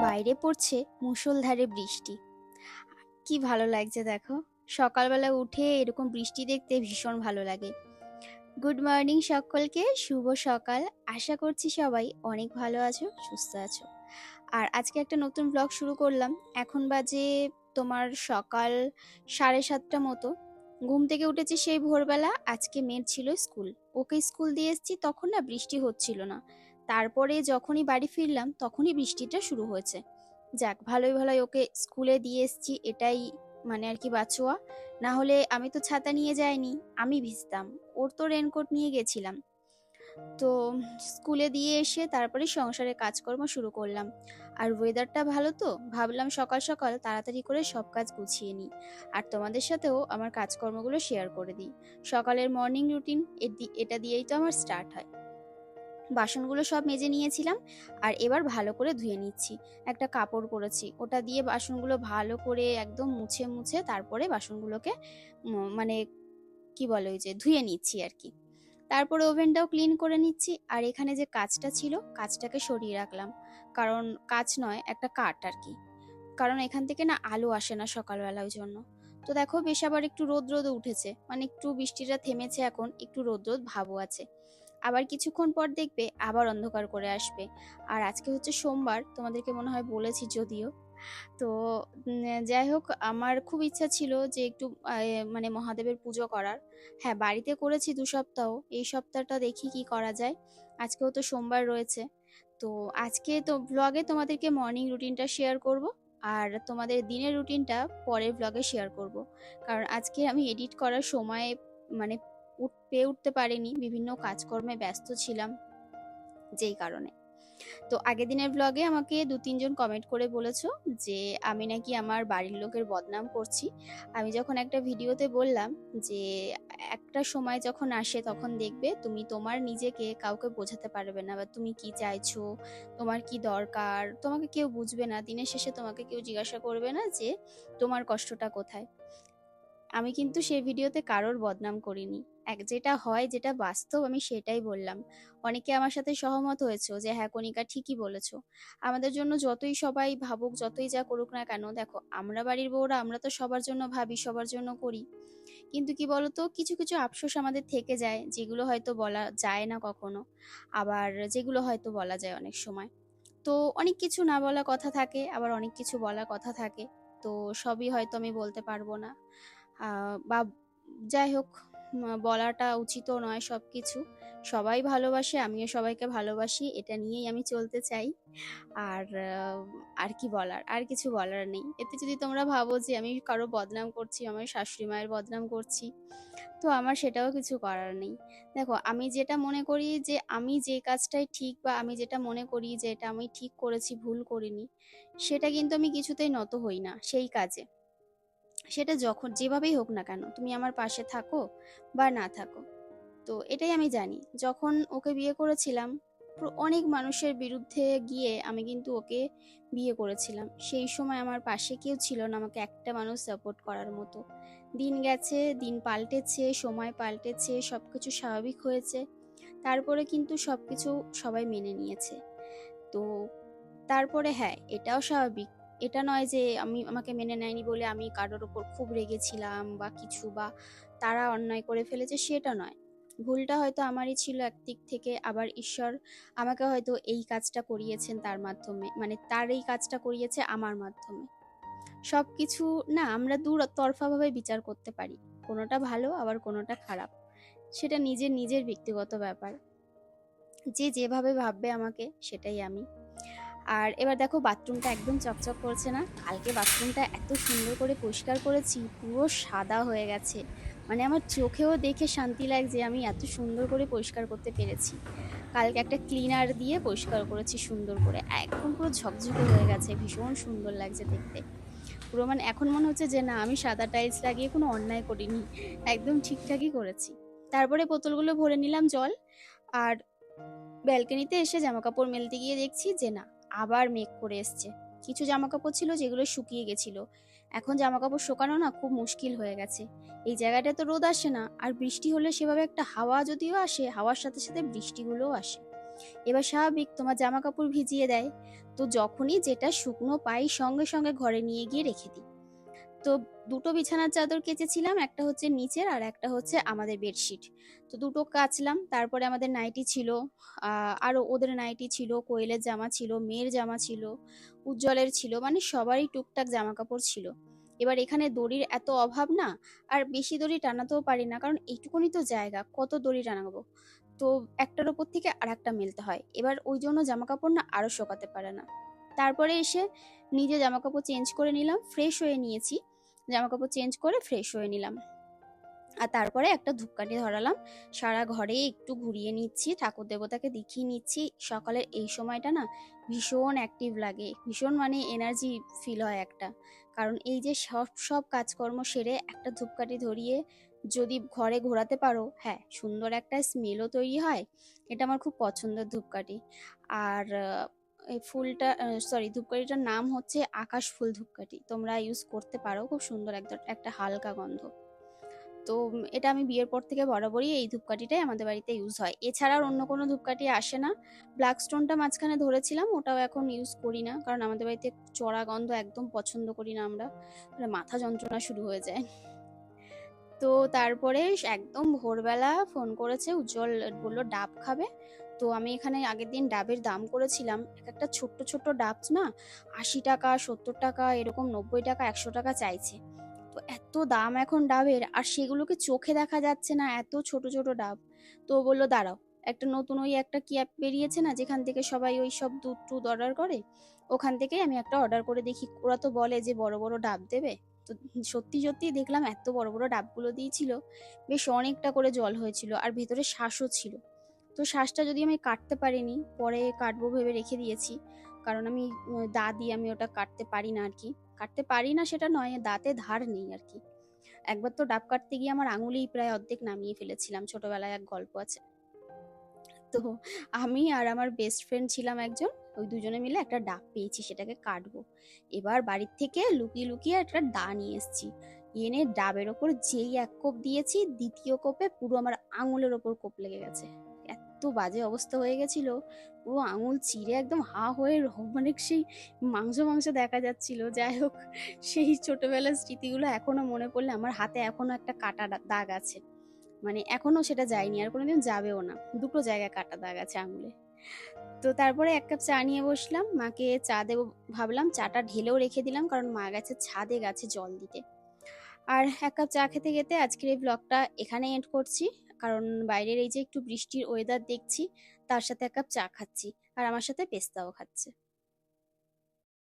বাইরে পড়ছে মুষলধারে বৃষ্টি। কি ভালো লাগছে দেখো। সকালবেলা উঠে এরকম বৃষ্টি দেখতে ভীষণ ভালো লাগে। গুড মর্নিং সকলকে, শুভ সকাল। আশা করছি সবাই অনেক ভালো আছো, সুস্থ আছো। আর আজকে একটা নতুন ব্লগ শুরু করলাম। এখন বাজে তোমার সকাল সাড়ে সাতটা মতো। ঘুম থেকে উঠেছি সেই ভোরবেলা। আজকে মেয়ের ছিল স্কুল। ওকে স্কুল দিয়ে এসেছি, তখন না বৃষ্টি হচ্ছিল না। তারপরে যখনই বাড়ি ফিরলাম, তখনই বৃষ্টিটা শুরু হয়েছে। যাক, ভালোই ভালোই ওকে স্কুলে দিয়ে এসছি, এটাই মানে আর কি বাঁচোয়া না হলে আমি তো ছাতা নিয়ে যাইনি, আমি ভিজতাম। ওর তো রেনকোট নিয়ে গেছিলাম। তো স্কুলে দিয়ে এসে তারপরে সংসারে কাজকর্ম শুরু করলাম। আর ওয়েদারটা ভালো তো? ভাবলাম সকাল সকাল তাড়াতাড়ি করে সব কাজ গুছিয়ে নিই। আর তোমাদের সাথেও আমার কাজকর্মগুলো শেয়ার করে দিই। সকালের মর্নিং রুটিন এটা দিয়েই তো আমার স্টার্ট হয়। বাসনগুলো সব মেজে নিয়েছিলাম আর এবার ভালো করে ধুয়ে নিচ্ছি। একটা কাপড় করেছি ওটা দিয়ে বাসনগুলো ভালো করে একদম মুছে মুছে তারপরে বাসনগুলোকে মানে কি বলে ওই যে, ধুয়ে নিচ্ছি আর কি। তারপরে ওভেনটাও ক্লিন করে নিচ্ছি আর এখানে যে কাজটা ছিল কাজটাকে সরিয়ে রাখলাম। কারণ কাজ নয়, একটা কাঠ আর কি। কারণ এখান থেকে না আলো আসে না সকালবেলা ওই জন্য। তো দেখো বেশ আবার একটু রোদ রোদ উঠেছে মানে একটু বৃষ্টিটা থেমেছে এখন, একটু রোদ রোদ ভাবও আছে। আবার কিছুক্ষণ পর দেখবে আবার অন্ধকার করে আসবে। আর আজকে হচ্ছে সোমবার, তোমাদেরকে মনে হয় বলেছি যদিও। তো যাই হোক, আমার খুব ইচ্ছা ছিল যে একটু মানে মহাদেবের পুজো করার। হ্যাঁ বাড়িতে করেছি দু সপ্তাহ, এই সপ্তাহটা দেখি কি করা যায়। আজকেও তো সোমবার রয়েছে। তো, আজকে তো ব্লগে তোমাদেরকে মর্নিং রুটিনটা শেয়ার করব, আর তোমাদের দিনের রুটিনটা পরের ব্লগে শেয়ার করব। কারণ আজকে আমি এডিট করার সময় মানে পেয়ে উঠতে পারিনি, বিভিন্ন কাজকর্মে ব্যস্ত ছিলাম যেই কারণে। তো আগের দিনের ব্লগে আমাকে দু তিনজন কমেন্ট করে বলেছ যে, আমি নাকি আমার বাড়ির লোকের বদনাম করছি। আমি যখন একটা ভিডিওতে বললাম যে, একটা সময় যখন আসে তখন দেখবে তুমি তোমার নিজেকে কাউকে বোঝাতে পারবে না বা তুমি কি চাইছো, তোমার কি দরকার? তোমাকে কেউ বুঝবে না। দিনের শেষে তোমাকে কেউ জিজ্ঞাসা করবে না যে, তোমার কষ্টটা কোথায়? আমি কিন্তু সেই ভিডিওতে কারোর বদনাম করিনি। এক যেটা হয় যেটা বাস্তব আমি সেটাই বললাম। অনেকে আমার সাথে সহমত হয়েছে যে হ্যাঁ কণিকা ঠিকই বলেছ। আমাদের জন্য যতই সবাই ভাবুক যতই যা করুক না কেন দেখো আমরা বাড়ির বউরা আমরা তো সবার জন্য ভাবি সবার জন্য করি। কিন্তু কি বলতো কিছু কিছু আফসোস আমাদের থেকে যায় যেগুলো হয়তো বলা যায় না কখনো। আবার যেগুলো হয়তো বলা যায় অনেক সময়। তো অনেক কিছু না বলা কথা থাকে আবার অনেক কিছু বলা কথা থাকে। তো সবই হয়তো আমি বলতে পারব না। বা যাই হোক বলাটা উচিতও নয় সব কিছু সবাই ভালোবাসে, আমিও সবাইকে ভালোবাসি, এটা নিয়েই আমি চলতে চাই। আর আর কি বলার, আর কিছু বলার নেই। এতে যদি তোমরা ভাবো যে আমি কারও বদনাম করছি, আমার শাশুড়ি মায়ের বদনাম করছি, তো আমার সেটাও কিছু করার নেই। দেখো, আমি যেটা মনে করি যে আমি যে কাজটাই ঠিক বা আমি যেটা মনে করি যে এটা আমি ঠিক করেছি, ভুল করিনি, সেটা কিন্তু আমি কিছুতেই নত হই না, সেই কাজে। সেটা যখন যেভাবেই হোক না কেন, তুমি আমার পাশে থাকো বা না থাকো। তো এটাই আমি জানি। যখন ওকে বিয়ে করেছিলাম অনেক মানুষের বিরুদ্ধে গিয়ে আমি কিন্তু ওকে বিয়ে করেছিলাম। সেই সময় আমার পাশে কেউ ছিল না, আমাকে একটা মানুষ সাপোর্ট করার মতো। দিন গেছে, দিন পাল্টেছে, সময় পাল্টেছে সব কিছু স্বাভাবিক হয়েছে। তারপরে কিন্তু সব কিছু সবাই মেনে নিয়েছে। তো তারপরে হ্যাঁ এটাও স্বাভাবিক এটা নয় যে আমি, আমাকে মেনে নেয়নি বলে আমি কারোর ওপর খুব রেগেছিলাম বা কিছু বা তারা অন্যায় করে ফেলেছে, সেটা নয়। ভুলটা হয়তো আমারই ছিল একদিক থেকে, আবার ঈশ্বর আমাকে হয়তো এই কাজটা করিয়েছেন তার মাধ্যমে মানে তার এই কাজটা করিয়েছে আমার মাধ্যমে। সব কিছু না, আমরা দূর তরফাভাবে বিচার করতে পারি। কোনোটা ভালো, আবার কোনোটা খারাপ। সেটা নিজের নিজের ব্যক্তিগত ব্যাপার। যে যেভাবে ভাববে আমাকে, সেটাই আমি আর এবার দেখো বাথরুমটা একদম চকচক করছে না। কালকে বাথরুমটা এত সুন্দর করে পরিষ্কার করেছি, পুরো সাদা হয়ে গেছে। মানে আমার চোখেও দেখে শান্তি লাগছে আমি এত সুন্দর করে পরিষ্কার করতে পেরেছি। কালকে একটা ক্লিনার দিয়ে পরিষ্কার করেছি সুন্দর করে। একদম পুরো ঝকঝকে হয়ে গেছে, ভীষণ সুন্দর লাগছে দেখতে। পুরো মানে এখন মনে হচ্ছে যে না, আমি সাদা টাইলস লাগিয়ে কোনো অন্যায় করিনি। একদম ঠিকঠাকই করেছি। তারপরে বোতলগুলো ভরে নিলাম জল। আর ব্যালকনিতে এসে জামা কাপড় মেলতে গিয়ে দেখছি যে না আবার মেঘ করে এসছে। কিছু জামা কাপড় ছিল যেগুলো শুকিয়ে গেছিল। এখন জামা কাপড় শুকানো না খুব মুশকিল হয়ে গেছে। এই জায়গাটা তো রোদ আসে না, আর বৃষ্টি হলে সেভাবে একটা হাওয়া যদিও আসে, হাওয়ার সাথে সাথে বৃষ্টিগুলোও আসে। এবার স্বাভাবিক তোমার জামা কাপড় ভিজিয়ে দেয়। তো যখনই যেটা শুকনো পাই সঙ্গে সঙ্গে ঘরে নিয়ে গিয়ে রেখে দিই। তো দুটো বিছানার চাদর কেচেছিলাম একটা হচ্ছে নিচের আর একটা হচ্ছে আমাদের বেডশিট। তো দুটো কাচলাম তারপরে আমাদের নাইটি ছিল আহ, আরও ওদের নাইটি ছিল কোয়েলের জামা ছিল মেয়ের জামা ছিল উজ্জ্বলের ছিল মানে সবারই টুকটাক জামা কাপড় ছিল। এবার এখানে দড়ির এত অভাব না আর বেশি দড়ি টানাতেও পারি না কারণ এইটুকুনি তো জায়গা কত দড়ি টানাবো? তো একটার ওপর থেকে আর একটা মেলতে হয় এবার ওই জন্য জামা কাপড় না আরও শোকাতে পারে না। তারপরে এসে নিজে জামা কাপড় চেঞ্জ করে নিলাম ফ্রেশ হয়ে নিয়েছি জামা কাপড় চেঞ্জ করে ফ্রেশ হয়ে নিলাম। আর তারপরে একটা ধূপকাঠি ধরালাম। সারা ঘরে একটু ঘুরিয়ে নিচ্ছি, ঠাকুর দেবতাকে দেখিয়ে নিচ্ছি। সকালের এই সময়টা না ভীষণ অ্যাক্টিভ লাগে। ভীষণ মানে এনার্জি ফিল হয় একটা। কারণ এই যে সব সব কাজকর্ম সেরে একটা ধূপকাঠি ধরিয়ে যদি ঘরে ঘোরাতে পারো হ্যাঁ সুন্দর একটা স্মেলও তৈরি হয়। এটা আমার খুব পছন্দের ধূপকাঠি। আর এই ফুলটা সরি ধূপকাঠিটার নাম হচ্ছে আকাশ ফুল ধূপকাঠি। তোমরা ইউজ করতে পারো, খুব সুন্দর একটা একটা হালকা গন্ধ। তো এটা আমি বিয়ের পর থেকে বরাবরই এই ধূপকাঠিটাই আমাদের বাড়িতে ইউজ হয়। এছাড়া আর অন্য কোনো ধূপকাঠি আসে না। ব্ল্যাক স্টোনটা মাঝখানে ধরেছিলাম, ওটাও এখন ইউজ করি না, কারণ আমাদের বাড়িতে চড়া গন্ধ একদম পছন্দ করি না আমরা। মানে মাথা যন্ত্রণা শুরু হয়ে যায়। তো তারপরে একদম ভোরবেলা ফোন করেছে, উজ্জ্বল বলল, ডাব খাবে? তো আমি এখানে আগের দিন ডাবের দাম করেছিলাম। এক একটা ছোট্ট ছোট্ট ডাব না, আশি টাকা, সত্তর টাকা, এরকম নব্বই টাকা, একশো টাকা চাইছে। তো এত দাম এখন ডাবের, আর সেগুলোকে চোখে দেখা যাচ্ছে না, এত ছোট ছোট ডাব। তো বলল, দাঁড়াও, একটা নতুন ওই একটা কি অ্যাপ বেরিয়েছে না, যেখান থেকে সবাই ওই সব দুধ টুধ অর্ডার করে, ওখান থেকেই আমি একটা অর্ডার করে দেখি। ওরা তো বলে যে, বড় বড় ডাব দেবে। তো সত্যি সত্যি দেখলাম, এত বড় বড় ডাবগুলো দিয়েছিল, বেশ অনেকটা করে জল হয়েছিল, আর ভেতরে শ্বাসও ছিল। তো শ্বাসটা যদি আমি কাটতে পারিনি, পরে কাটবো ভেবে রেখে দিয়েছি। কারণ আমি দা দিয়ে আমি ওটা কাটতে পারি না আর কি। কাটতে পারি না সেটা নয়, দাঁতে ধার নেই আর কি। একবার তো ডাব কাটতে গিয়ে আমার আঙুলেই প্রায় অর্ধেক নামিয়ে ফেলেছিলাম, ছোটবেলায় এক গল্প আছে। তো আমি আর আমার বেস্ট ফ্রেন্ড ছিলাম একজন, ওই দুজনে মিলে একটা ডাব পেয়েছি, সেটাকে কাটবো। এবার বাড়ির থেকে লুকিয়ে লুকিয়ে একটা দা নিয়ে এসেছি। এনে ডাবের ওপর যেই এক কোপ দিয়েছি, দ্বিতীয় কোপে পুরো আমার আঙুলের ওপর কোপ লেগে গেছে। এত বাজে অবস্থা হয়ে গেছিল। ও আঙুল চিড়ে একদম হা হয়ে মানে সেই মাংস মাংস দেখা যাচ্ছিল। যাই হোক, সেই ছোটবেলার স্মৃতিগুলো এখনও মনে পড়লে আমার হাতে এখনও একটা কাটা দাগ আছে। মানে এখনও সেটা যায়নি, আর কোনোদিন যাবেও না। দুটো জায়গায় কাটা দাগ আছে আঙুলে। তো তারপরে এক কাপ চা নিয়ে বসলাম, মাকে চা দেবো ভাবলাম, চাটা ঢেলেও রেখে দিলাম, কারণ মা গেছে ছাদে গেছে জল দিতে। আর এক কাপ চা খেতে খেতে আজকের এই ব্লগটা এখানে এন্ড করছি। কারণ বাইরের এই যে একটু বৃষ্টির ওয়েদার দেখছি, তার সাথে এক কাপ চা খাচ্ছি। আর আমার সাথে পেস্তাও খাচ্ছে।